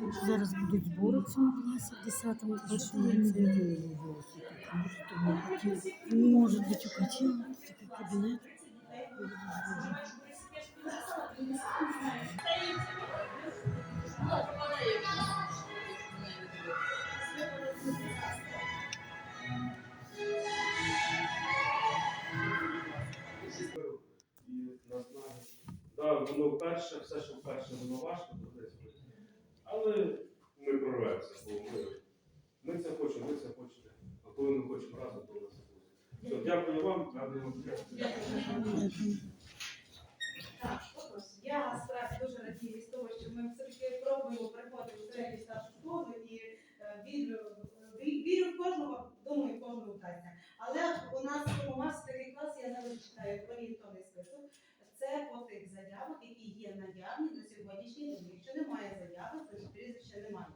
Ну, Зараз будуть збори в цьому класі, в 10-му, першому ліцеї. Може для чукачів, такий кабінет. Воно вперше, все, що вперше, воно важко то десь. Але ми прорвемося, бо ми, ми це хочемо, ми це хочемо. А коли ми хочемо разом, то у нас буде. Все, дякую вам, гарного дня. Так, я справді дуже радію з того, що ми все-таки пробуємо приходити в середню старшу школу і е, вірю, вірю в кожного, думаю, кожного вдасться. Але у нас у формувався такий клас, я зараз читаю орієнтовний список. Це по тих заявах, які є наявні на сьогоднішній день. Якщо немає заяви, то прізвища немає.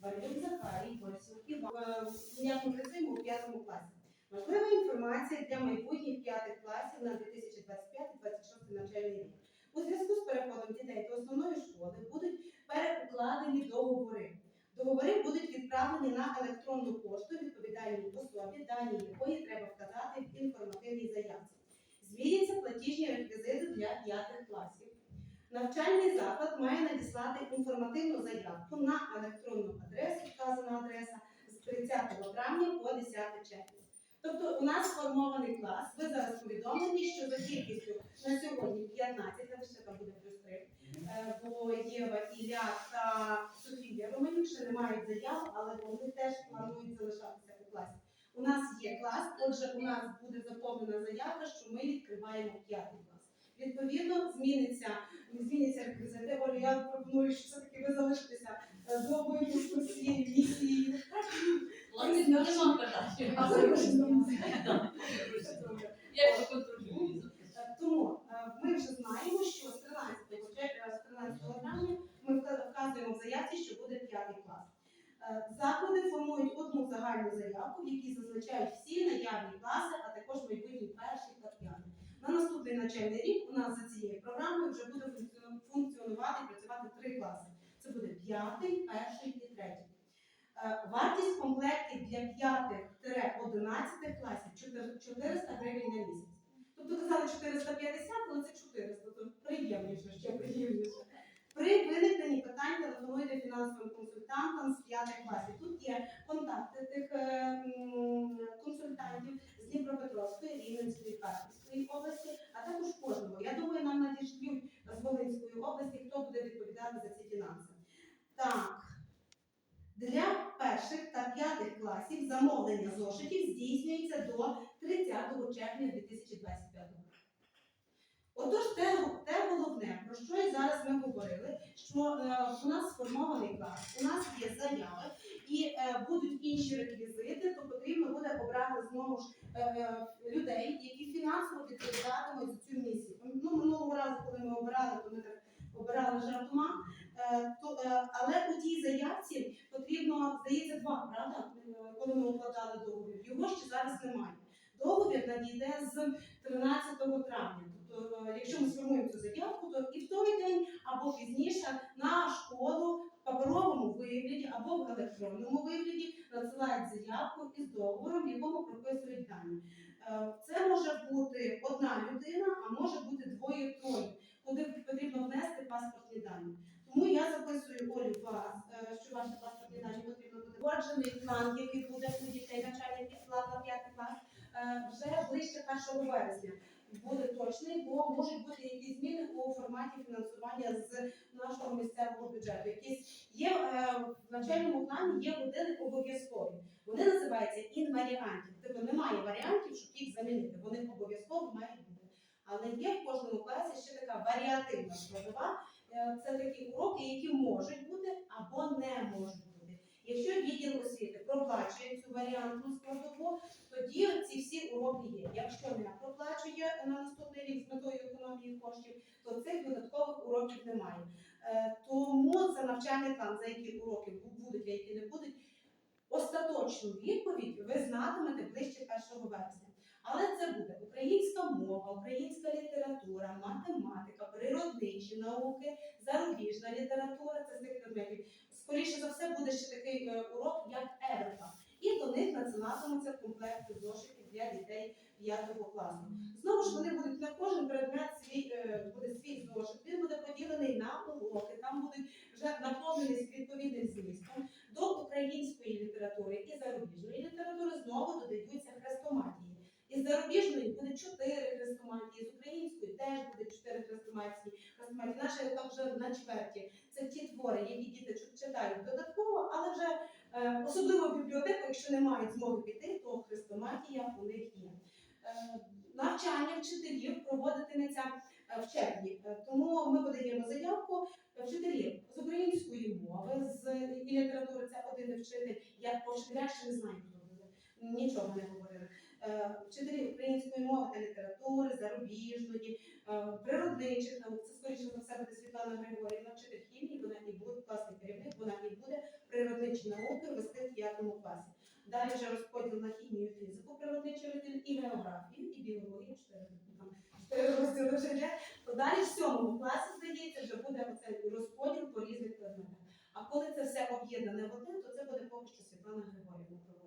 Валюк Захарій, Борисюк, Іван, ніякому режиму у п'ятому класі. Важлива інформація для майбутніх п'ятих класів на 2025-2026 навчальний рік. У зв'язку з переходом дітей до основної школи будуть перекладені договори. Договори будуть відправлені на електронну пошту відповідальній особі, дані якої треба вказати в заявці. Звіряться платіжні реквізити для п'ятих класів. Навчальний заклад має надіслати інформативну заявку на електронну адресу, вказана адреса з 30 травня по 10 червня. Тобто у нас сформований клас. Ви зараз повідомлені, що за кількістю на сьогодні 15, але ще там буде плюс 3, е, бо Єва, Ілля та Софія Романюк ще не мають заяв, але вони теж планують залишатися у класі. У нас є клас, отже, у нас буде заповнена заявка, що ми відкриваємо п'ятий клас. Відповідно, зміниться, зміняться реквізити. Олю, я пропоную, що все-таки ви залишитеся е, з новою своєю місією. Ладно, не вам питати. А ви вже Я його контролюю. Е, Тому е, ми вже знаємо, що з 13 червня, з 13 травня ми вка- вказуємо в заявці, що буде п'ятий клас. Заявку, в якій зазначають всі наявні класи, а також майбутній перший та п'ятий. На наступний навчальний рік у нас за цією програмою вже буде функціонувати і працювати три класи. Це буде п'ятий, перший і третій. Е, Вартість комплектів для 5-11 класів 400 гривень на місяць. Тобто казали 450, але це 400, то приємніше, ще приємніше. При виникненні питань телефонуйте фінансовим консультантам з 5 класів. Тут є контакти консультантів з Дніпропетровської, Рівненської, Харківської області, а також кожного. Я думаю, нам надішлють з Волинської області, хто буде відповідати за ці фінанси. Так. Для перших та п'ятих класів замовлення зошитів здійснюється до 30 червня 2025 року. Отож, те, те головне, про що і зараз ми говорили, що е, у нас сформований клас, у нас є заяви і е, будуть інші реквізити, то потрібно буде обрати знову ж е, е, людей, які фінансово відповідатимуть цю місію. Ну, минулого разу, коли ми обирали, то ми так обирали жартома. Е, то, е, але у тій заявці потрібно, здається, два, правда? Коли ми укладали договір. Його ще зараз немає. Договір надійде з 13 травня. Якщо ми сформуємо цю заявку, то і в той день або пізніше на школу в паперовому вигляді або в електронному вигляді надсилають заявку із договором, в якому прописують дані. Е, Це може бути одна людина, а може бути двоє-троє, куди потрібно внести паспортні дані. Тому я записую Олю вас, е, що ваші паспортні дані потрібно буде. Погоджений план, який буде у дітей навчальний клас на 5 клас, е, вже ближче 1 вересня. Буде точний, бо можуть бути якісь зміни у форматі фінансування з нашого місцевого бюджету. Якісь є е, в навчальному плані є години обов'язкові. Вони називаються інваріантів. Тобто немає варіантів, щоб їх замінити. Вони обов'язково мають бути. Але є в кожному класі ще така варіативна складова. Е, Це такі уроки, які можуть бути або не можуть. Якщо відділ освіти проплачує цю варіантну складову, тоді ці всі уроки є. Якщо не проплачує на наступний рік з метою економії коштів, то цих додаткових уроків немає. Е, Тому за навчальний план, за які уроки будуть, а які не будуть, остаточну відповідь ви знатимете ближче 1 вересня. Але це буде українська мова, українська література, математика, природничі науки, зарубіжна література. Це з тих предметів. Скоріше за все, буде ще такий е, урок, як Ерика. І до них надсилатимуться комплекти зошитів для дітей 5 класу. Знову ж вони будуть на кожен предмет свій е, буде свій зошит. Він буде поділений на уроки. Там будуть вже наповнені з відповідним змістом. До української літератури і зарубіжної літератури знову додаються хрестоматії. Із зарубіжної буде чотири хрестоматії, з української теж буде чотири хрестоматії. хрестоматії. Наша там вже на чверті. Це ті твори, які діти читають додатково, але вже е, особливо в бібліотеку, якщо не мають змоги піти, то хрестоматія у них є. Е, навчання вчителів проводитиметься е, в червні. Тому ми подаємо заявку вчителів з української мови, з і літератури це один вчитель. Я по ще не знаю. Нічого не говорили. Е, Вчителі української мови та літератури, зарубіжної, е, природничих наук. Це скоріше за все буде Світлана Григорівна, вчитель хімії, вона і буде класний керівник, вона і буде природничі науки вести в п'ятому класі. Далі вже розподіл на хімію, фізику, природничий розділ і географію, і біологію, чотири розділи вже є. Далі в сьомому класі, здається, вже буде оцей розподіл по різних предметах. А коли це все об'єднане в один, то це буде поки що Світлана Григорівна.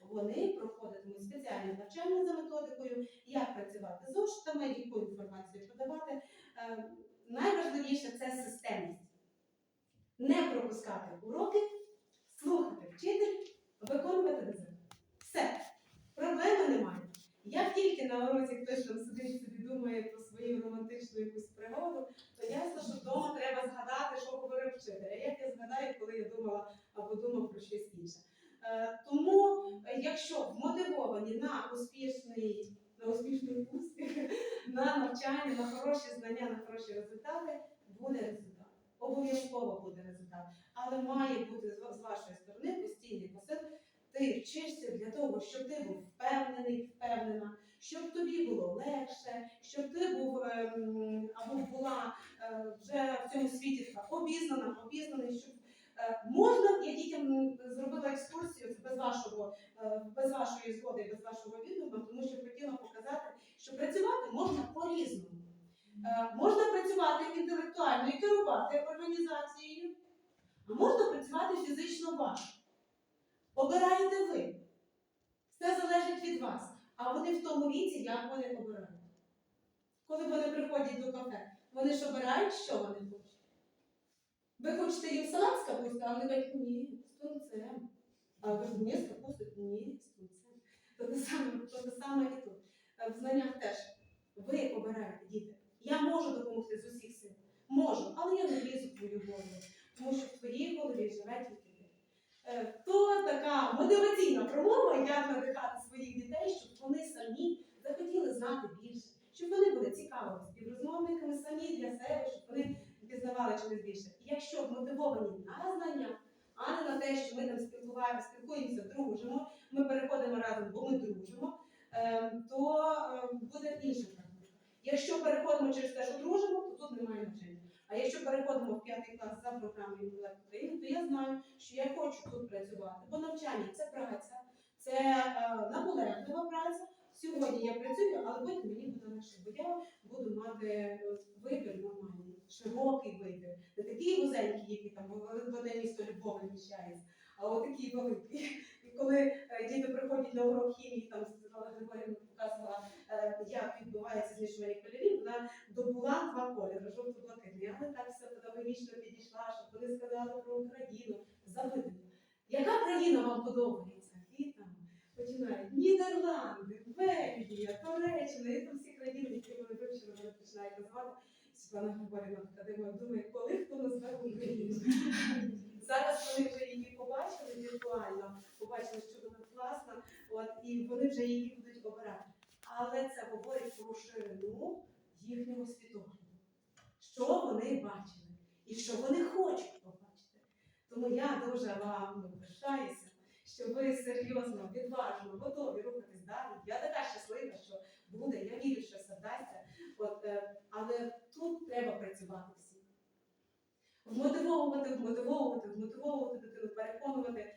Вони проходитимуть спеціальне навчання за методикою, як працювати з зошитами, яку інформацію подавати. Е, Найважливіше це системність. Не пропускати уроки, слухати вчитель, виконувати дозор. Все. Проблеми немає. Як тільки на уроці хтось там сидить собі думає про свою романтичну якусь пригоду, то ясно, що вдома треба згадати, що говорив вчитель. А як я згадаю, коли я думала або думав про щось інше. Якщо вмотивовані на успішний, на успішний успіх, на навчання, на хороші знання, на хороші результати, буде результат. Обов'язково буде результат. Але має бути з вашої сторони постійний посил. Ти вчишся для того, щоб ти був впевнений, впевнена, щоб тобі було легше, щоб ти був ем, або була е, вже в цьому світі обізнана, обізнаний, щоб можна, я дітям зробила екскурсію без вашого, е, без вашої згоди, без вашого відома, тому що хотіла показати, що працювати можна по-різному. Е, Можна працювати інтелектуально і керувати організацією, а можна працювати фізично важко. Обираєте ви. Все залежить від вас. А вони в тому віці, як вони обирають. Коли вони приходять до кафе, вони ж обирають, що вони. Ви хочете їм салат з капустою, а вони кажуть, ні, з тунцем. А ви ж ні, з капустою, ні, з тунцем. То те саме, то те саме і тут. Е, В знаннях теж. Ви обираєте діти. Я можу допомогти з усіх сил. Можу, але я не лізу твою голову, тому що в твоїй голові живе тільки ти. Е, То така мотиваційна промова, як надихати своїх дітей, щоб вони самі захотіли знати більше, щоб вони були цікавими співрозмовниками самі для себе, щоб вони чогось більше. І якщо мотивовані на знання, а не на те, що ми там спілкуваємося, спілкуємося, дружимо, ми переходимо разом, бо ми дружимо, е, то е, буде інша картинка. Якщо переходимо через те, що дружимо, то тут немає навчання. А якщо переходимо в п'ятий клас за програмою інтелект України, то я знаю, що я хочу тут працювати. Бо навчання це праця, це е, наполеглива праця. Сьогодні я працюю, але потім мені буде легше, бо я буду мати е, вибір нормальний, широкий вибір. Не такий вузенький, який там в одне місто Львова вміщається, а отакий великий. І коли е, діти приходять на урок хімії, там Світлана Григорівна показувала, е, як відбувається змішування кольорів, вона добула два кольори, жовто-блакитний. Але так все педагогічно підійшла, щоб вони сказали про Україну, запитання. Яка країна вам подобається? І там починають Нідерланди, Бельгія, Туреччина, і там всі країни, які вони вивчили, вони починають назвати. Світлана Григорівна така думає, думає, коли хто назве Україну. Зараз вони вже її побачили віртуально, побачили, що вона класна, от, і вони вже її будуть обирати. Але це говорить про ширину їхнього світогляду. Що вони бачили і що вони хочуть побачити. Тому я дуже вам пишаюся, що ви серйозно, відважно, готові рухатись далі. Я така щаслива, що буде, я вірю, що все вдасться. От, е, але тут треба працювати всім. Вмотивовувати, вмотивовувати, вмотивовувати дитину, переконувати.